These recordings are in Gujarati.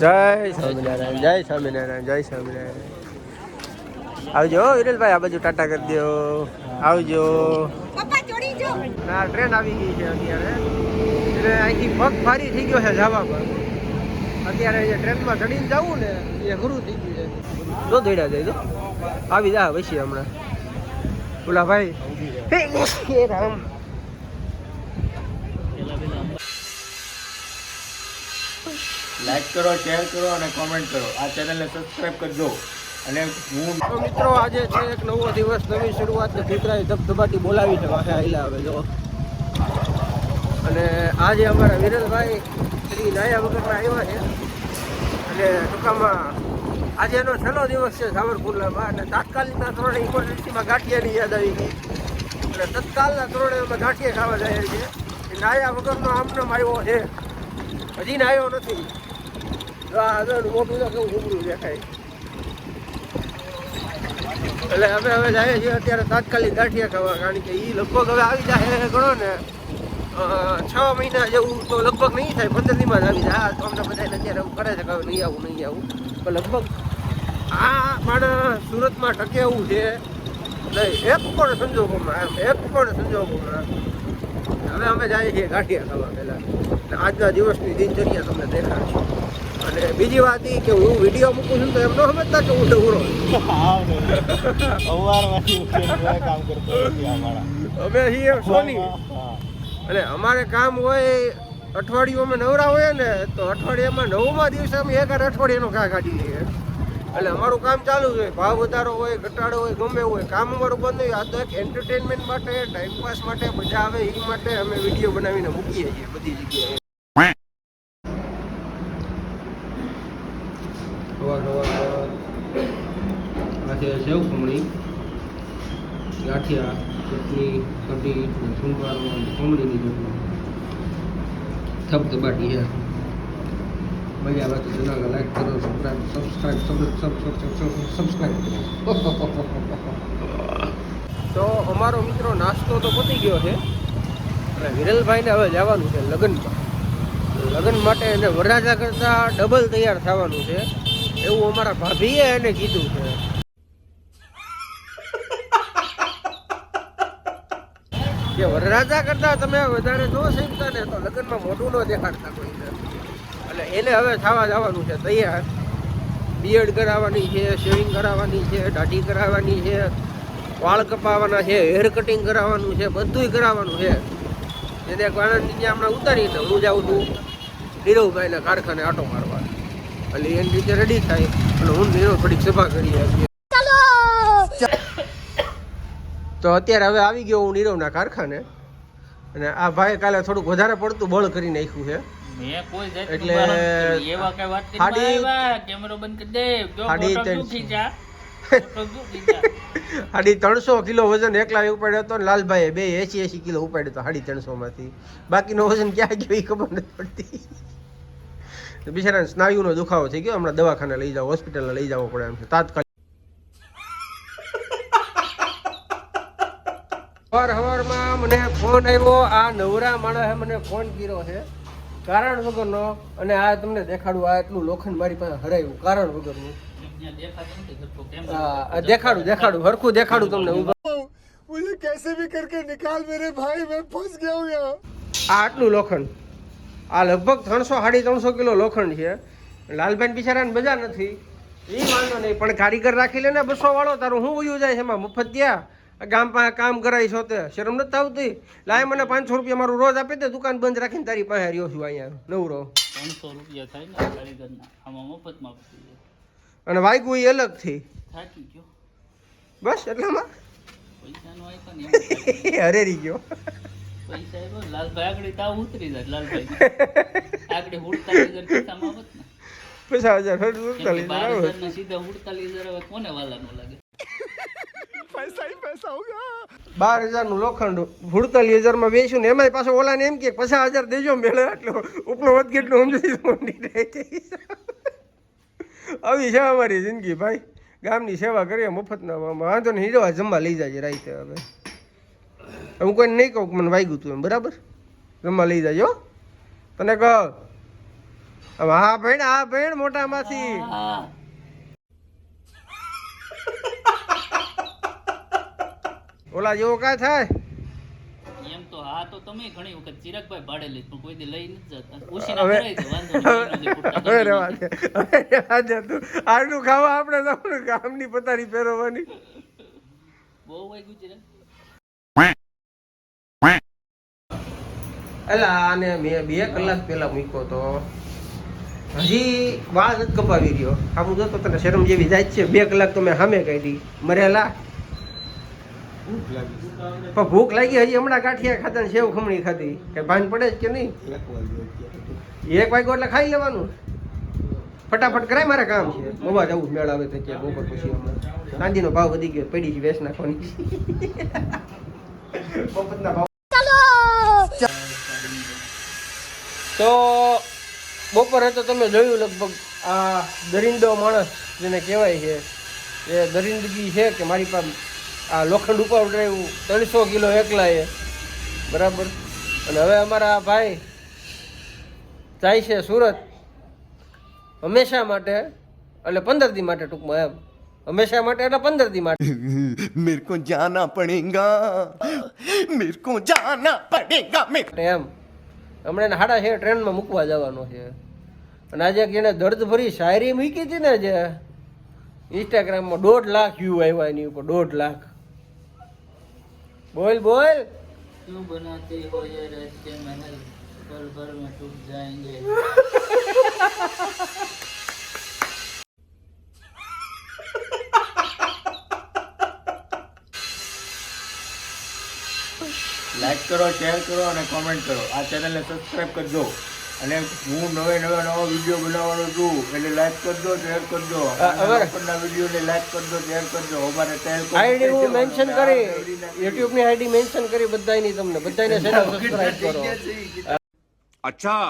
જય સ્વામિનારાયણ જય સ્વામિનારાયણ જય સ્વામિનારાયણ. આવજો વિરલભાઈ આ બાજુ ટાટા કરી દો. આવજો. ના ટ્રેન આવી ગઈ છે અત્યારે. એટલે અહીંથી પગ ફારી થઈ ગયો છે જવા પર. અત્યારે જે ટ્રેનમાં ચડીને જવું ને એ ગુરુ થઈ ગયું છે. જો દોડ્યા જાય તો આવી જા પછી હમણાં. ઓલા ભાઈ. રામ. લાઈક કરો શેર કરો અને કોમેન્ટ કરો. આ ચેનલને સબસ્ક્રાઇબ કરજો. અને હું તો મિત્રો, આજે છે એક નવો દિવસ, નવી શરૂઆત દીકરાએ ધબધબાથી બોલાવી છે, વાહે આવેલા હવે જો અને આજે અમારા વિરલભાઈ શ્રી નાયા વગરના આવ્યા છે. અને ટૂંકામાં આજે એનો છેલ્લો દિવસ છે સાવરકુંડલામાં, અને તાત્કાલિકના ધોરણે ઇમરજન્સીમાં ગાંઠિયાની યાદ આવી ગઈ. અને તત્કાલના ધોરણે અમે ગાંઠિયા ખાવા છીએ. એ નાયા વગરનો આમનામ આવ્યો છે. હજી નાયો નથી. કેવું ઉભરું દેખાય એટલે અમે હવે જઈએ છીએ અત્યારે તાત્કાલિક ગાંઠિયા ખાવા કારણ કે એ લગભગ હવે આવી જાય ગણો ને છ મહિના જેવું તો લગભગ નહીં થાય પંદર દીમાં જ આવી જાય હા અમને બધાને અત્યારે એવું કરે છે કે નહીં આવું નહીં આવું પણ લગભગ આ માણસ સુરતમાં ટકે એવું છે નહીં એક પણ સંજોગોમાં એમ એક પણ સંજોગોમાં હવે અમે જઈએ છીએ ગાંઠિયા ખાવા પહેલાં. આજના દિવસની દિનચર્યા તમને દેખાડશું. અને બીજી વાત એ કે હું વીડિયો મૂકું છું તો એમ ન સમજતા કે હું ડવરો અમે છીએ સોની. અને અમારે કામ હોય અઠવાડિયું અમે નવરા હોય ને, તો અઠવાડિયામાં નવમા દિવસે અમે એક અઠવાડિયાનો ઘા કાઢી લઈએ. એટલે અમારું કામ ચાલુ છે ભાવ વધારો હોય, ઘટાડો હોય, ગમે હોય. કામ અમારું બંધ હોય. આ તો એક એન્ટરટેનમેન્ટ માટે ટાઈમપાસ માટે, મજા આવે એ માટે અમે વીડિયો બનાવીને મૂકીએ છીએ બધી જગ્યાએ. અવાર અવાર આ છે ખમણી, ગાંઠિયા, ચટણી, કઢી સુંભારો ખમણીની ચટણી. થપથપાટી છે. મજા આવે તો ચેનલને લાઈક કરો સબસ્ક્રાઈબ સબસ્ક્રાઈબ સબસ્ક્રાઈબ તો અમારો મિત્રો નાસ્તો તો પતી ગયો છે. અને વિરલભાઈને હવે જવાનું છે લગ્નમાં. લગ્ન માટે એને વરરાજા કરતાં ડબલ તૈયાર થવાનું છે. એવું અમારા ભાભીએ એને કીધું છે. કે વરરાજા કરતાં તમે વધારે જો શીખતા ને તો લગ્નમાં મોઢું ન દેખાડતા કોઈ એટલે એને હવે થવા જવાનું છે તૈયાર. બીએડ કરાવવાની છે, શેવિંગ કરાવવાની છે, દાઢી કરાવવાની છે, વાળ કપાવવાના છે, હેર કટિંગ કરાવવાનું છે, બધુંય કરાવવાનું છે. એને એક આણંદની ત્યાં હમણાં ઉતારીને હું જાઉં છું નીરવભાઈના કારખાને આટો મારવા. એટલે એની રીતે રેડી થાય. અને હું નીરવ થોડીક સભા કરી આપીએ. તો અત્યારે હવે આવી ગયો હું નીરવના કારખાને. અને આ ભાઈ કાલે થોડુંક વધારે પડતું બળ કરી નાખ્યું છે. એટલે સાડી- ત્રણસો. કિલો વજન એકલા ઉપાડ્યો હતો લાલભાઈએ બે એસી એસી કિલો ઉપાડ્યો હતો સાડી ત્રણસો માંથી બાકીનો વજન ક્યાં ગયો એ ખબર નથી પડતી. તો બિચારાને સ્નાયુનો દુખાવો થઈ ગયો. હમણાં દવાખાને લઈ જાઓ હોસ્પિટલને લઈ જવો પડે એમ છે. તાત્કાલિક. સવાર સવારમાં મને ફોન આવ્યો આ નવરા માણસે મને ફોન કર્યો છે કારણ વગરનો અને આ તમને દેખાડું આ એટલું લોખંડ મારી પાસે હરાયું. કારણ વગરનું દેખાડું દેખાડું હરખું દેખાડું તમને. મુજે ભી કરકે નિકાલ મેરે ભાઈ મેં ફસ ગયા આ આટલું લોખંડ. આ લગભગ ત્રણસો સાડી ત્રણસો કિલો લોખંડ છે. લાલબેન બિચારાને બજાર નથી. એ વાંધો નહીં પણ કારીગર રાખી લે ને બસો વાળો તારું શું ઉયું જાય એમાં? મફત ત્યાં ગામ પાસે કામ કરાવી છો તે. શરમ નથી આવતી? લાય મને પાંચસો રૂપિયા મારું રોજ આપી દે દુકાન બંધ રાખીને તારી પાસે રહ્યો છું અહીંયા. નવરો. ત્રણસો રૂપિયા થાય ને કારીગરના. આમાં મફતમાં અને વાગ્યું એ અલગથી થાકી ગયો. બસ એટલામાં? પૈસાનો ને એમ ગયો. બાર હજારનું લોખંડ ભૂડતાલીસ હજારમાં વેચ્યું ને એમાંય પાછો ઓલા ને એમ કે પચાસ હજાર દેજો મેળે એટલો ઉપલો વધ કેટલો સમજી આવી છે અમારી જિંદગી ભાઈ. ગામની સેવા કરીએ મફત મફતના વાંધો નહીં હીરવા જમવા લઈ જાય રાઈતે હવે. હું કોઈ નહીં કહું મને વાગ્યું તું એમ બરાબર? રમવા લઈ જાજો તને કહો. હા ભેણ હા ભેણ મોટામાંથી ઓલા જેવો કાય થાય? એમ તો હા તો તમે ઘણી વખત ચિરાગભાઈ ભાડે લઈ પણ કોઈ દી લઈ નથી જતા. પૂછીને હવે વાંધો રહેવા દે. હવે રહેવા દે તું. આટલું ખાવા આપણે તમને ગામની પતારી પહેરવાની બહુ વાગ્યું ચિરાગ એટલે આને મેં બે કલાક પહેલા મૂક્યો તો. હજી વાળ નથી કપાવી રહ્યો. આમ જોતો તને શરમ જેવી જાય છે. બે કલાક તો મેં સામે કાઢી. મરેલા. પણ ભૂખ લાગી હજી હમણાં ગાંઠિયા ને સેવ ખમણી ખાધી. કે ભાન પડે જ કે નહીં? એક વાગ્યો એટલે ખાઈ લેવાનું. ફટાફટ કરાય મારે કામ. છે મોવા જવું મેળ આવે તો ત્યાં બપોર પછી ચાંદીનો ભાવ વધી ગયો પડી છે વેસ નાખવાની. મફતના ભાવ તો બપોરે તો તમે જોયું લગભગ આ દરિંદો માણસ જેને કહેવાય છે એ દરિંદગી છે કે મારી પાસે આ લોખંડ ઉપર ડ્રાઈવ ત્રણસો કિલો એકલા એ. બરાબર? અને હવે અમારા ભાઈ જાય છે સુરત હંમેશા માટે એટલે પંદર દી માટે ટૂંકમાં એમ. હંમેશા માટે એટલે પંદર દી માટે. મેરે જાના પડેગા મેરે કો જાના પડેગા એમ. હમણાં એને હાડા છે ટ્રેનમાં મૂકવા જવાનો છે અને આજે એક એને દર્દ ભરી શાયરી મૂકી હતી ને જે ઇન્સ્ટાગ્રામમાં દોઢ લાખ વ્યૂ આવ્યા એની ઉપર દોઢ લાખ બોલ બોલ क्यों बनाते हो ये रहते महल पल भर में टूट जाएंगे કરો શેર કરો અને કોમેન્ટ કરો. આ ચેનલને સબસ્ક્રાઈબ કરજો. અને હું નવે નવા નવા વીડિયો બનાવવાનો છું એટલે લાઈક કરજો શેર કરજો. ઉપરના વિડીયોને લાઈક કરજો શેર કરજો. અમારે તેલ આઈડી હું મેન્શન કરી યુટ્યુબની આઈડી મેન્શન કરી બધાની તમને બધાને ચેનલ સબસ્ક્રાઇબ કરો. અચ્છા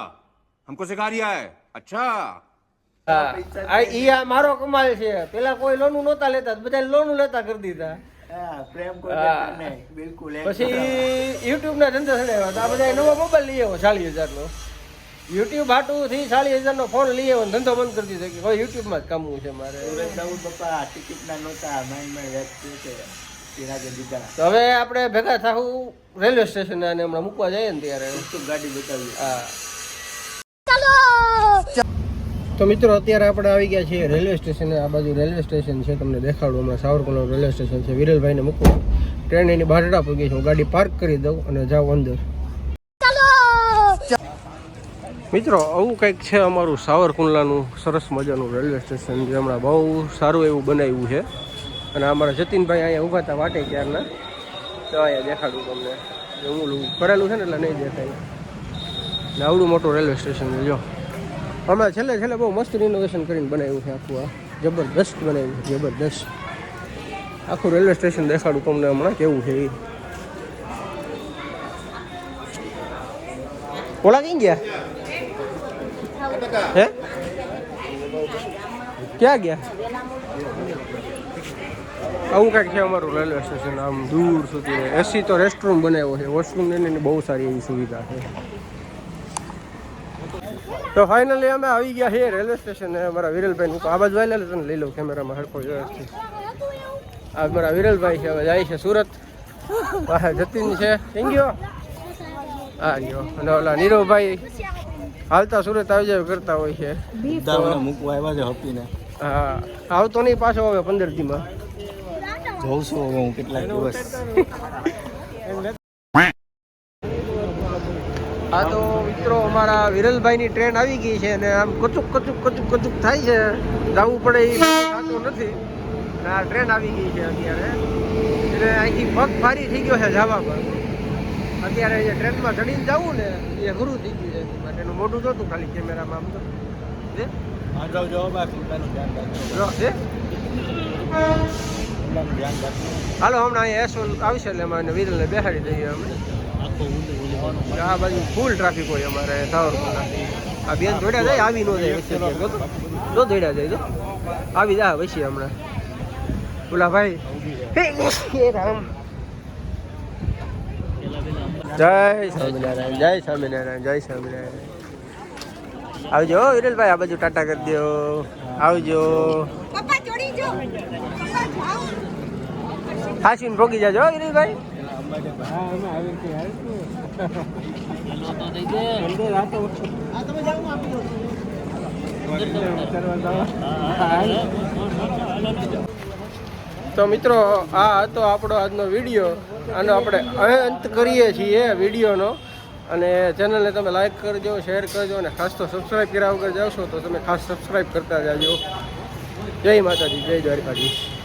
હમકો સિખા રહ્યા હે? અચ્છા. આ ઈ મારો કમાલ છે. પેલા કોઈ લોન નહોતા લેતા બધા લોન લેતા કરી દીધા. કોઈ પછી યુટ્યુબ ના ધંધા ચડાવ્યા તો આ બધા નવો મોબાઈલ લઈ આવ્યો ચાલીસ હજાર નો યુટ્યુબ હાટું થી ચાલીસ હજાર નો ફોન લઈ આવ્યો ધંધો બંધ કરી દીધો. કે યુટ્યુબમાં જ કામવું છે મારે. નહોતા. તો હવે આપણે ભેગા થાવું રેલવે સ્ટેશન અને હમણાં મૂકવા જઈએ ને ત્યારે. ગાડી બતાવી હા. તો મિત્રો, અત્યારે આપણે આવી ગયા છીએ રેલવે સ્ટેશન, આ બાજુ રેલવે સ્ટેશન છે, તમને દેખાડું, હમણાં સાવરકુંડલા રેલવે સ્ટેશન છે, વિરલભાઈને મૂકવું ટ્રેન એની બારડા પૂગી છે, હું ગાડી પાર્ક કરી દઉં અને જાઉં અંદર. મિત્રો, આવું કંઈક છે અમારું સાવરકુંડલાનું સરસ મજાનું રેલવે સ્ટેશન, જે હમણાં બહુ સારું એવું બનાવ્યું છે. અને અમારા જતીનભાઈ અહીંયા ઊભા હતા વાટે ક્યારના. તો અહીંયા દેખાડું તમને. કરેલું છે ને, એટલે નહીં દેખાય. આવડું મોટું રેલવે સ્ટેશન જો હમણાં છેલ્લે છેલ્લે બહુ મસ્ત રિનોવેશન કરીને બનાવ્યું છે આખું આ. જબરદસ્ત બનાવ્યું છે, જબરદસ્ત. આખું રેલવે સ્ટેશન દેખાડું તમને હમણાં કેવું છે એ ઓલા કઈ ગયા? હે? ક્યાં ગયા? આવું કાંઈક છે અમારું રેલવે સ્ટેશન આમ દૂર સુધી એસી તો રેસ્ટરૂમ બનાવ્યો છે વોશરૂમ એની બહુ સારી એવી સુવિધા છે. તો ફાઇનલી અમે આવી ગયા છીએ રેલવે સ્ટેશન અમારા વિરલભાઈ હું આ બાજુ આવેલા તને લઈ લઉં કેમેરામાં હડકો વ્યવસ્થિત આ મારા વિરલભાઈ છે હવે જાય છે સુરત. જતીન છે. થેન્ક ગયો? હા ગયો. અને ઓલા નીરવભાઈ હાલતા સુરત આવી જાય કરતા હોય છે. મૂકવા આવ્યા છે હપીને હા આવતો નહીં પાછો હવે પંદર દીમાં. જોઉં છું હવે હું કેટલાક દિવસ. હા તો અમારા વિરલભાઈની ટ્રેન આવી ગઈ છે અને આમ કચુક કચુક કચુક કચુક થાય છે. જવું પડે એ થતું નથી. આ ટ્રેન આવી ગઈ છે અત્યારે. એટલે અહીંથી પગ ભારી થઈ ગયો છે જવા પર. અત્યારે જે ટ્રેનમાં ચડીને જવું ને એ ગુરુ થઈ ગયું છે એની માટે. એનું મોઢું જોતું ખાલી કેમેરામાં આમ તો. હાલો હમણાં અહીંયા એસોલ આવશે એટલે અમે વિરલને બેસાડી દઈએ અમે. આ બાજુ ફૂલ ટ્રાફિક હોય અમારે સાવરકુંડલાથી આ બેન દોડ્યા જાય આવી ન જાય વચ્ચે. જો. દોડ્યા જાય તો આવી જા વચ્ચે હમણાં. બોલા ભાઈ. જય સ્વામિનારાયણ જય સ્વામિનારાયણ જય સ્વામિનારાયણ. આવજો વિરેલભાઈ આ બાજુ ટાટા કરી દો. આવજો. પપ્પા ચોરી જો. પપ્પા ભોગી જાજો હો, વિરેલભાઈ તો દઈ દે તો મિત્રો આ હતો આપણો આજનો વીડિયો. આનો આપણે અંત કરીએ છીએ વિડીયોનો. અને ચેનલને તમે લાઈક કરજો શેર કરજો અને ખાસ તો સબસ્ક્રાઈબ કર્યા વગર જાવશો તો તમે ખાસ સબસ્ક્રાઈબ કરતા જાજો. જય માતાજી જય દ્વારકાધીશ.